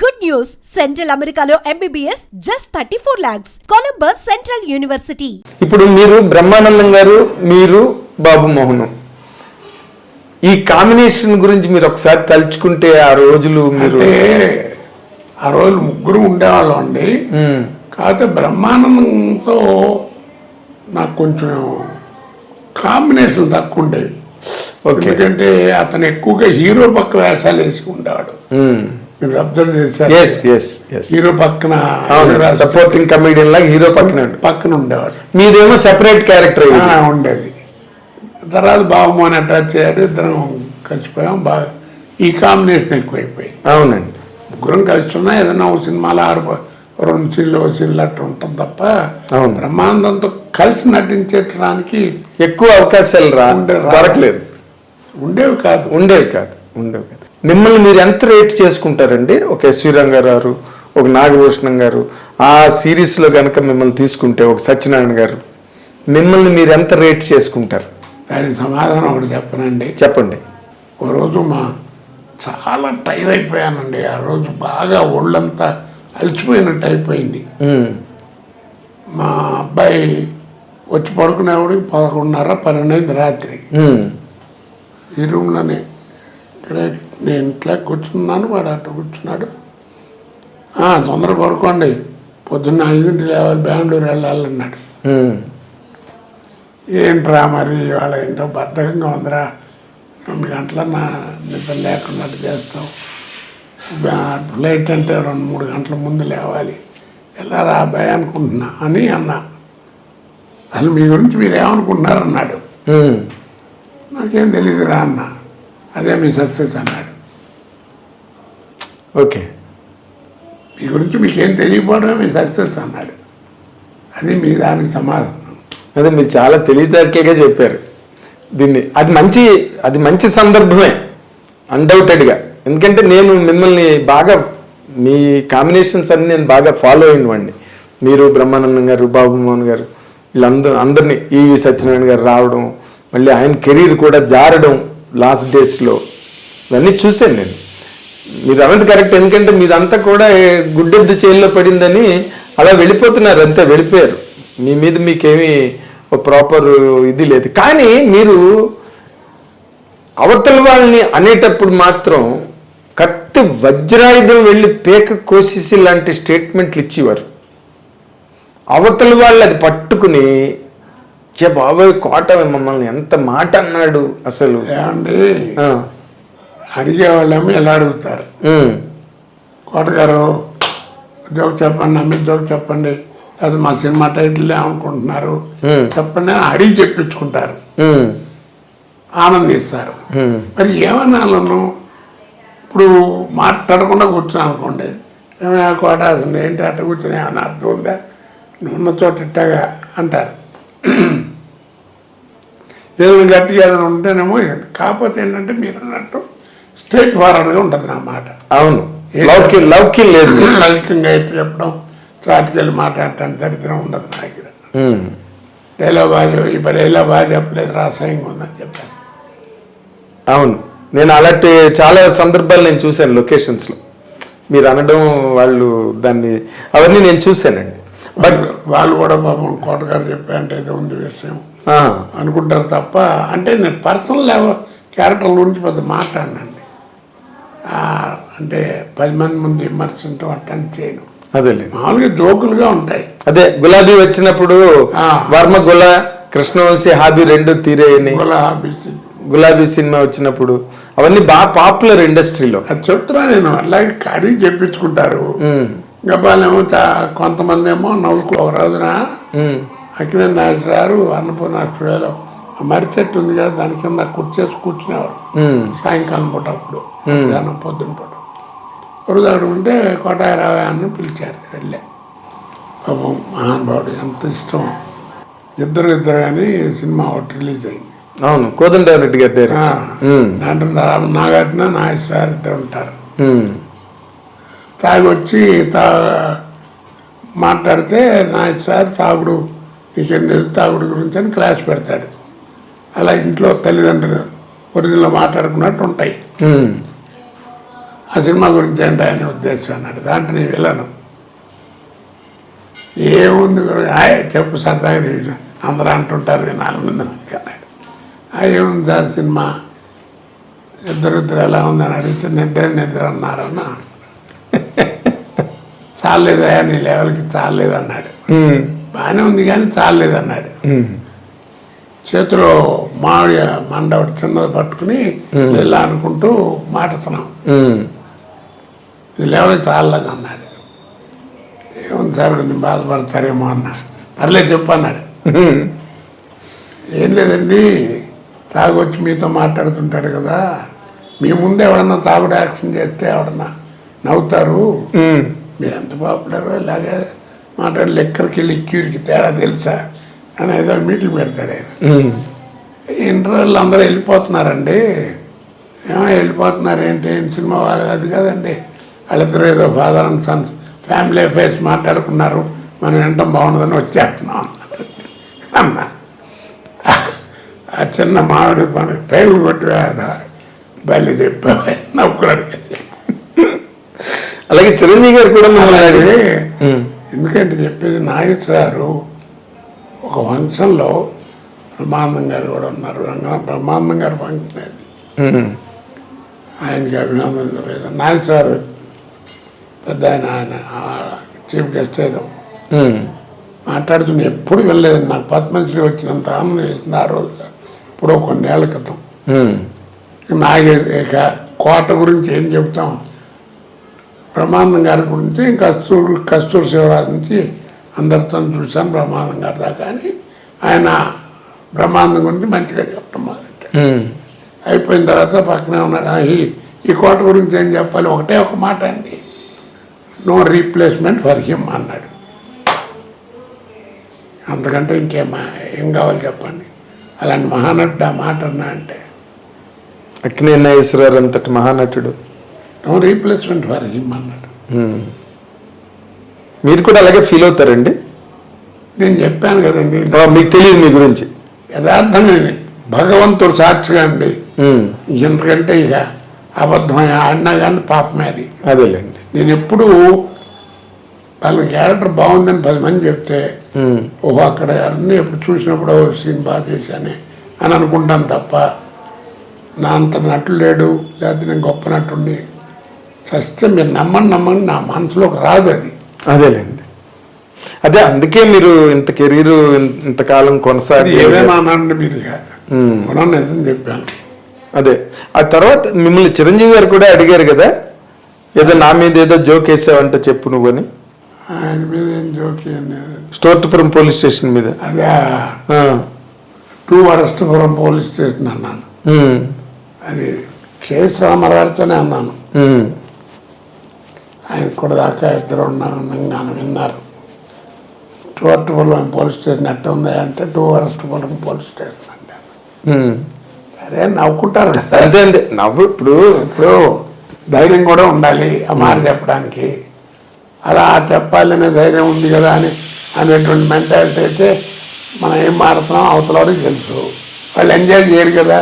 Good news! Central Americano MBBS just 34 lakhs. Columbus Central University. ఇప్పుడు మీరు బ్రహ్మానందం గారు మీరు బాబు మోహనం. ఈ కాంబినేషన్ గురించి మీరు ఒకసారి తలుచుకుంటే ఆ రోజులు మీరు ఆ రోజు ముగ్గురు ఉండేవాళ్ళం అండి. కాకపోతే బ్రహ్మానందంతో నాకు కొంచెం కాంబినేషన్ తక్కువ ఉండేవి ఓకే. ఎందుకంటే అతను ఎక్కువగా హీరో పక్క వేషాలు వేసి ఉండేవాడు మీరు అబ్జర్వ్ చేశారు. ఎస్ ఎస్ ఎస్ హీరో పక్కన సపోర్టింగ్ కమెడియన్ లాగా హీరో పక్కన పక్కన ఉండేవాడు. మీదేమో సెపరేట్ క్యారెక్టర్ ఉండేది. తర్వాత బాబుమోహన్ అటాచ్ అయ్యాడు ఇద్దరం కలిసిపోయాం బాగా ఈ కాంబినేషన్ ఎక్కువైపోయింది. అవునండి. ముగ్గురం కలిసి ఉన్నా ఏదైనా ఒక సినిమాలో ఆరు రెండు సీన్లు ఒక సీన్లు అట్లా ఉంటుంది తప్ప. బ్రహ్మానందంతో కలిసి నటించడానికి ఎక్కువ అవకాశాలు రా- దొరకలేదు. ఉండేవి కాదు. ఉండేవి కాదు ఉండేవి కాదు. మిమ్మల్ని మీరు ఎంత రేట్ చేసుకుంటారండి? ఒక ఎస్వి రంగారావు ఒక నాగభూషణం గారు ఆ సిరీస్లో గనక మిమ్మల్ని తీసుకుంటే ఒక సత్యనారాయణ గారు మిమ్మల్ని మీరు ఎంత రేట్ చేసుకుంటారు? దానికి సమాధానం ఒకటి చెప్పనండి. చెప్పండి. ఓ రోజు మా చాలా టైర్ అయిపోయానండి. ఆ రోజు బాగా ఒళ్ళంతా అలసిపోయినట్టు అయిపోయింది. మా అబ్బాయి వచ్చి పడుకునేవాడికి పదకొండున్నర పన్నెండు అయింది రాత్రి ఈ రూమ్లోనే ఇక్కడే నేను ఇంట్లో కూర్చున్నాను వాడు అటు కూర్చున్నాడు. "ఆ, తొందర పడుకోండి. పొద్దున్న ఐదింటి లేవాలి బెంగళూరు వెళ్ళాలన్నాడు. ఏంట్రా మరి ఇవాళ ఏంటో బద్ధకంగా ఉందిరా. రెండు గంటల నా నిద్ర లేకున్నట్టు చేస్తావు. బ్యా- ఫ్లైట్ అంటే రెండు మూడు గంటల ముందు లేవాలి. ఎలా రా అబ్బాయి అనుకుంటున్నా? అని అన్నా. అసలు మీ గురించి మీరు ఏమనుకుంటున్నారు అన్నాడు ఉమ్, నాకేం తెలియదురా అన్న. అదే మీ సక్సెస్ అన్నాడు. ఓకే. మీ గురించి మీకేం తెలియకపోవడమే మీ సక్సెస్ అన్నాడు. అది మీ దానికి సమాధానం. అదే మీరు చాలా తెలివితేటలుగా చెప్పారు. దీన్ని అది మంచి అది మంచి సందర్భమే అన్డౌటెడ్గా ఎందుకంటే నేను మిమ్మల్ని బాగా మీ కాంబినేషన్స్ అన్ని నేను బాగా ఫాలో అయినవాడిని మీరు బ్రహ్మానందం గారు బాబు మోహన్ గారు వీళ్ళందరూ అందరినీ ఈవి సత్యనారాయణ గారు రావడం మళ్ళీ ఆయన కెరీర్ కూడా జారడం లాస్ట్ డేస్లో ఇవన్నీ చూశాను నేను. మీరు అన్నది కరెక్ట్. ఎందుకంటే మీదంతా కూడా గుడ్డెద్దు చేల్లో పడిందని అలా వెళ్ళిపోతున్నారు అంతే వెళ్ళిపోయారు. మీ మీద మీకేమీ ప్రాపర్ ఇది లేదు. కానీ మీరు అవతల వాళ్ళని అనేటప్పుడు మాత్రం కత్తి వజ్రాయుధం వెళ్ళి పేక కోసేసి లాంటి స్టేట్మెంట్లు ఇచ్చేవారు. అవతల వాళ్ళు అది పట్టుకుని చే బాబాయ్ కోట మమ్మల్ని ఎంత మాట అన్నాడు అసలు? ఆ, అడిగేవాళ్ళేమో ఎలా అడుగుతారు. కోటగారు జోక్ చెప్పండి నమ్మి జోక్ చెప్పండి. అది మా సినిమా టైటిల్ ఏమనుకుంటున్నారు Hmm. చెప్పండి అని అడిగి చెప్పించుకుంటారు. ఆనందిస్తారు. మరి ఏమన్నాను ఇప్పుడు మాట్లాడకుండా కూర్చున్నా అనుకోండి. ఏమైనా కోట అసలు ఏంటి అట్ట కూర్చుని ఏమైనా అర్థం ఉందా? ఉన్న చోట ఇట్టగా అంటారు. ఏదైనా గట్టిగా ఏదైనా ఉంటేనేమో. కాకపోతే ఏంటంటే మీరు అన్నట్టు స్ట్రైట్ ఫార్వర్డ్గా ఉంటుంది నా మాట. అవును. లౌకి లౌకి లేదు. లౌకికంగా అయితే చెప్పడం చాటుకెళ్ళి మాట్లాడటానికి దరిద్రం ఉండదు నా దగ్గర. డైలాగ్ బాగా ఈ డైలాగ్ బాగా చెప్పలేదు రాసాయంగా ఉందని చెప్పేసి అవును. నేను అలాంటి చాలా సందర్భాలు నేను చూశాను లొకేషన్స్లో మీరు అనడం వాళ్ళు దాన్ని అవన్నీ నేను చూశానండి. బట్ వాళ్ళు కూడా పాపం కోటగారు చెప్పారంటే ఏదో ఉంది విషయం. అనుకుంటారు తప్ప అంటే నేను పర్సనల్ లెవెల్ క్యారెక్టర్ గురించి పెద్ద మాట్లాడినండి. అంటే పది మంది ముందు విమర్శించడం అట్టని చేయను. అదేలే. మామూలుగా జోకులుగా ఉంటాయి. అదే గులాబీ వచ్చినప్పుడు. వర్మ గుల కృష్ణవంశీ హాబీ రెండు తీరేయని. గులాబీ గులాబీ సినిమా వచ్చినప్పుడు అవన్నీ బాగా పాపులర్ ఇండస్ట్రీలో. అది చెప్తున్నా నేను అలాగే కడిగి చెప్పించుకుంటారు. గబ్బాలేమో కొంతమంది ఏమో నవ్వుకు ఒక రోజున అఖిల నాగేశ్వరారు అన్నపూర్ణ స్టూడియోలో మర్రి చెట్టు ఉంది కదా దాని కింద కూర్చేసి కూర్చునేవారు. సాయంకాలం పూట అప్పుడు మధ్యాహ్నం పొద్దున పూట. రోజు అక్కడ ఉంటే కోటారావు అని పిలిచారు వెళ్ళే. పాపం మహానుభావుడు ఎంత ఇష్టం. ఇద్దరు ఇద్దరు అని సినిమా ఒకటి రిలీజ్ అయింది. అవును కోదండరెడ్డి గారి దగ్గర ఆ, ఉమ్, దాంట్లో నాగార్జున నాగేశ్వరారు ఇద్దరు ఉంటారు. తాగి వచ్చి తా మాట్లాడితే నాగేశ్వరారు తాగుడు నీకేం తెలుసు తాగుడు గురించి అని క్లాస్ పెడతాడు. అలా ఇంట్లో తల్లిదండ్రులు ఒరిజినల్ మాట్లాడుకున్నట్టు ఉంటాయి. ఆ సినిమా గురించి ఏంటి ఆయన ఉద్దేశం అన్నాడు. దాంట్లో నీ వెళ్ళను. ఏముంది? ఆయ్ చెప్పు సరదాగా అందరూ అంటుంటారు వినాలి ముందు నాకు అన్నాడు. ఆ ఏముంది సార్ సినిమా? ఇద్దరు ఇద్దరు ఎలా ఉందని అడిగితే నిద్ర నిద్ర అన్నారన్న చాలేదయా నీ లెవెల్కి చాలేదు అన్నాడు. ఉమ్, బాగానే ఉంది కానీ చాలేదు అన్నాడు. ఉమ్, చేతిలో మామిడి మండ చిన్నది పట్టుకుని ఇలా అనుకుంటూ మాట్లాడుతున్నాం ఉమ్, ఇది లెవెల్ చాలలేదు అన్నాడు. ఏముంది సార్ కొంచెం బాధపడతారేమో అన్నాడు పర్లేదు చెప్పు అన్నాడు. ఏం లేదండి తాగొచ్చి మీతో మాట్లాడుతుంటాడు కదా. మీ ముందు ఎవడన్నా తాగుడు యాక్షన్ చేస్తే ఎవడన్నా నవ్వుతారు. మీరు ఎంత పాపులరో ఇలాగే మాట్లాడి లెక్కరికి లిక్యూరికి తేడా తెలుసా? అని ఏదో మీటింగ్ పెడతాడు ఆయన. ఇంటర్వెల్ అందరూ వెళ్ళిపోతున్నారండి. ఏమో వెళ్ళిపోతున్నారు ఏంటి? సినిమా వాళ్ళది అది కదండి. వాళ్ళిద్దరు ఏదో father and sons family affairs మాట్లాడుకున్నారు. మనం వింటాం బాగుండదని వచ్చేస్తున్నాం అన్నారు అన్నా ఆ చిన్న మామిడి మనకి పేర్లు కొట్టి బయలు చెప్పా నవ్వుకున్నాడు అలాగే చిరంజీవి గారు కూడా ఉమ్, ఎందుకంటే చెప్పేది నాగేశ్వరారు ఒక ఫంక్షన్లో బ్రహ్మానందం గారు కూడా ఉన్నారు. బ్రహ్మానందం గారి ఫంక్షన్ అది. ఆయనకి అభినందన నాగేశ్వరారు పెద్ద ఆయన ఆయన చీఫ్ గెస్ట్ ఏదో. మాట్లాడుతున్న ఎప్పుడు వెళ్ళలేదు నాకు పద్మశ్రీ వచ్చినంత ఆనందం వేసింది ఆ రోజు. ఇప్పుడు కొన్నేళ్ళ క్రితం. ఉమ్, నాగే ఇక కోట గురించి ఏం చెప్తాం బ్రహ్మానందం గారి గురించి కస్తూరి కస్తూరి శివరాజు నుంచి అందరితో చూశాను బ్రహ్మానందం గారి దాకా అని ఆయన బ్రహ్మానందం గురించి మంచిగా చెప్పడం మొదలెట్టాడు ఉమ్, అయిపోయిన తర్వాత పక్కనే ఉన్నాడు "ఆ, ఈ కోట గురించి ఏం చెప్పాలి? ఒకటే ఒక మాట అండి నో రీప్లేస్మెంట్ ఫర్ హిమ్ అన్నాడు. అంతకంటే ఇంకేమా ఏం కావాలి చెప్పండి? అలాంటి మహానటుడు ఆ మాట అన్నా అంటే. అక్కినే నాగేశ్వరరావు అంతటి మహానటుడు. నో రీప్లేస్మెంట్ ఫర్ హిమ్ అన్నాడు. మీరు కూడా అలాగే ఫీల్ అవుతారండి? నేను చెప్పాను కదండి. మీకు తెలియదు మీ గురించి. యథార్థంగా భగవంతుడు సాక్షిగా అండి. ఇంతకంటే ఇక అబద్ధం ఆడినా కానీ పాపమే అది. అదేలేండి. నేను ఎప్పుడు వాళ్ళ క్యారెక్టర్ బాగుందని పది మంది చెప్తే ఓహో అక్కడ అన్నీ ఎప్పుడు చూసినప్పుడు సీన్ బాగా చేశానే అని అనుకుంటాను తప్ప నా అంత నటుడు లేడు లేకపోతే నేను గొప్ప నటుండి చస్తే మీరు నమ్మని నమ్మని నా మనసులోకి రాదు అది. అదేలేండి. అదే అందుకే మీరు ఇంత కెరీర్ ఇంతకాలం కొనసాగి అనండి మీరు నిజం చెప్పాను అదే. ఆ తర్వాత మిమ్మల్ని చిరంజీవి గారు కూడా అడిగారు కదా? ఏదో నా మీద ఏదో జోక్ వేసావంటే చెప్పు నువ్వని ఆయన మీద ఏం జోకి అని స్టోర్టుపురం పోలీస్ స్టేషన్ మీద. అదే. టూ అరెస్ట్పురం పోలీస్ స్టేషన్ అన్నాను. అది కేఎస్ రామారావుతోనే అన్నాను. ఆయన కూడా దాకా ఇద్దరు ఉన్నాను విన్నారు. టూ అరెస్ట్పురం పోలీస్ స్టేషన్ ఎట్ట ఉంది అంటే టూ అరెస్ట్పురం పోలీస్ స్టేషన్ అంటే. సరే నవ్వుకుంటారు కదా. అదే అండి నవ్వు ఇప్పుడు. ఇప్పుడు ధైర్యం కూడా ఉండాలి ఆ మాట చెప్పడానికి. అలా చెప్పాలనే ధైర్యం ఉంది కదా అని అనేటువంటి మెంటాలిటీ అయితే మనం ఏం మారుతున్నాం అవతలవాడికి తెలుసు. వాళ్ళు ఎంజాయ్ చేయరు కదా.